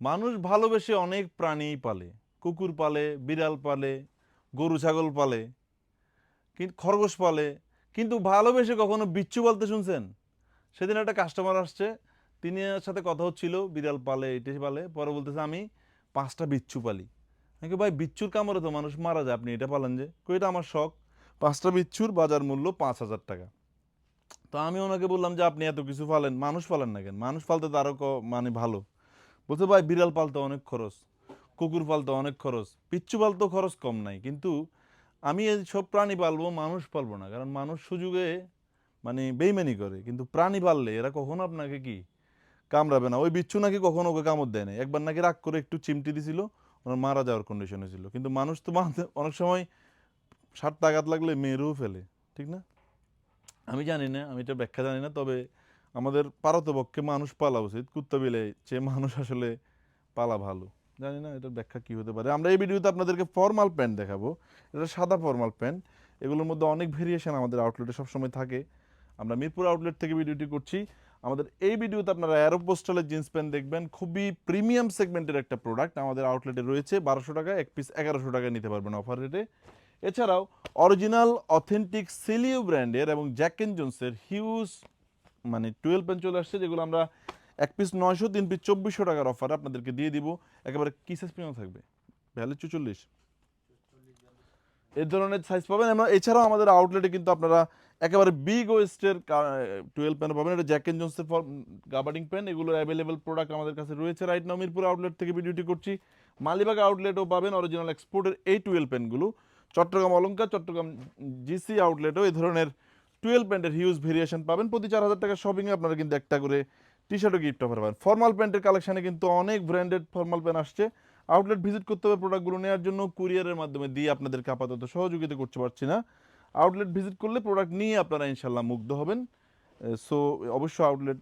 মানুষ ভালোবেসে অনেক প্রাণী পালে। কুকুর পালে, বিড়াল পালে, গরু, ছাগল পালে খরগোশ পালে। কিন্তু ভালোবেসে কখনো বিচ্ছু বলতে শুনছেন? সেদিন একটা কাস্টমার আসছে তিনি সাথে কথা হচ্ছিল, বিড়াল পালে এটি পালে। পরে বলতেছে, আমি পাঁচটা বিচ্ছু পালি। নাকি ভাই, বিচ্ছুর কামড়ে তো মানুষ মারা যায়। আপনি এটা পালেন যে? কই, এটা আমার শখ। পাঁচটা বিচ্ছুর বাজার মূল্য পাঁচ হাজার টাকা। তো আমি ওনাকে বললাম যে, আপনি এত কিছু পালেন, মানুষ পালেন না কেন? মানুষ পালতে তো আরও ক- মানে ভালো। বলতে ভাই, বিড়াল পালতে অনেক খরচ, কুকুর পালতে অনেক খরচ পিচ্ছু পালতেও খরচ কম নাই। কিন্তু আমি এই সব প্রাণী পালবো, মানুষ পালবো না। কারণ মানুষ সুযোগে মানে বেইমানি করে। কিন্তু প্রাণী পাললে এরা কখনো আপনাকে কি কামড়াবে না। ওই বিচ্ছু নাকি কখনো ওকে কামড় দেয় না একবার নাকি রাগ করে একটু চিমটি দিছিল, ওনার মারা যাওয়ার কন্ডিশনে ছিল। কিন্তু মানুষ তো অনেক সময় ষাট আঘাত লাগলে মেরেও ফেলে, ঠিক না? আমি জানি না, আমি এটা ব্যাখ্যা জানি না, তবে আমাদের পারতপক্ষে মানুষ পালা উচিত, কুত্তা বিলে চেয়ে মানুষ আসলে পালা ভালো। জানি না এটার ব্যাখ্যা কি হতে পারে। আমরা এই ভিডিওতে আপনাদেরকে ফর্মাল প্যান্ট দেখাবো। এটা সাদা ফর্মাল প্যান্ট এগুলোর মধ্যে অনেক ভেরিয়েশন আমাদের আউটলেটে সবসময় থাকে। আমরা মিরপুর আউটলেট থেকে ভিডিওটি করছি। আমাদের এই ভিডিওতে আপনারা অ্যারো অ্যারোপোস্টালের জিন্স প্যান্ট দেখবেন। খুবই প্রিমিয়াম সেগমেন্টের একটা প্রোডাক্ট আমাদের আউটলেটে রয়েছে। বারোশো টাকা, এক পিস এগারোশো টাকায় নিতে পারবেন অফার রেটে এছাড়াও অরিজিনাল অথেন্টিক সিলিও ব্র্যান্ডের এবং জ্যাকেন জোন্সের হিউজ মানে টুয়েলভ পেন চলে আসছে, যেগুলো আমরা এক পিস নয়শো, তিন পিস চব্বিশশো টাকার অফার আপনাদেরকে দিয়ে দিব। একেবারে কিসেস পিনও থাকবে? ভ্যালু চুচল্লিশ? এই ধরনের সাইজ পাবেন। এবং এছাড়াও আমাদের আউটলেটে কিন্তু আপনারা একেবারে বিগ ওয়েস্টের টুয়েলভ প্যান পাবেন। এটা জ্যাক এন্ড জোন্সের গাবার্ডিং প্যান এগুলোর অ্যাভেলেবেল প্রোডাক্ট আমাদের কাছে রয়েছে রাইট নাও মিরপুর আউটলেট থেকে ভিডিওটি করছি। মালিবাগ আউটলেটও পাবেন অরিজিনাল এক্সপোর্টের এই টুয়েলভ প্যানগুলো চট্টগ্রাম অলঙ্কার চট্টগ্রাম জিসি আউটলেটও এই ধরনের টুয়েলভ প্যান্টের হিউজ ভেরিয়েশন পাবেন। প্রতি চার হাজার টাকার শপিংয়ে আপনারা কিন্তু একটা করে টি শার্টও গিফট অফার পাবেন। ফর্মাল প্যান্টের কালেকশানে কিন্তু অনেক ব্র্যান্ডেড ফর্মাল প্যান্ট আসছে। আউটলেট ভিজিট করতে হবে প্রোডাক্টগুলো নেওয়ার জন্য। কুরিয়ারের মাধ্যমে দিয়ে আপনাদেরকে আপাতত সহযোগিতা করতে পারছি না। আউটলেট ভিজিট করলে প্রোডাক্ট নিয়ে আপনারা ইনশাল্লাহ মুগ্ধ হবেন। সো অবশ্য আউটলেট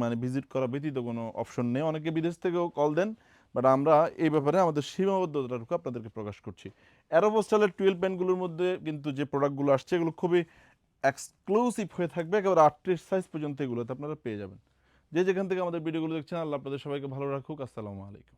মানে ভিজিট করা ব্যতীত কোনো অপশন নেই। অনেকে বিদেশ থেকেও কল দেন বাট আমরা এই ব্যাপারে আমাদের সীমাবদ্ধতাটুকু আপনাদেরকে প্রকাশ করছি। অ্যারোবোস্টালের টুয়েলভ প্যান্টগুলোর মধ্যে কিন্তু যে প্রোডাক্টগুলো আসছে, এগুলো খুবই এক্সক্লুসিভ হয়ে থাকবে, একেবারে আটত্রিশ সাইজ পর্যন্ত এগুলোতে আপনারা পেয়ে যাবেন। যে যেখান থেকে আমাদের ভিডিওগুলো দেখছেন, আল্লাহ আপনাদের সবাইকে ভালো রাখুক। আসসালামু আলাইকুম।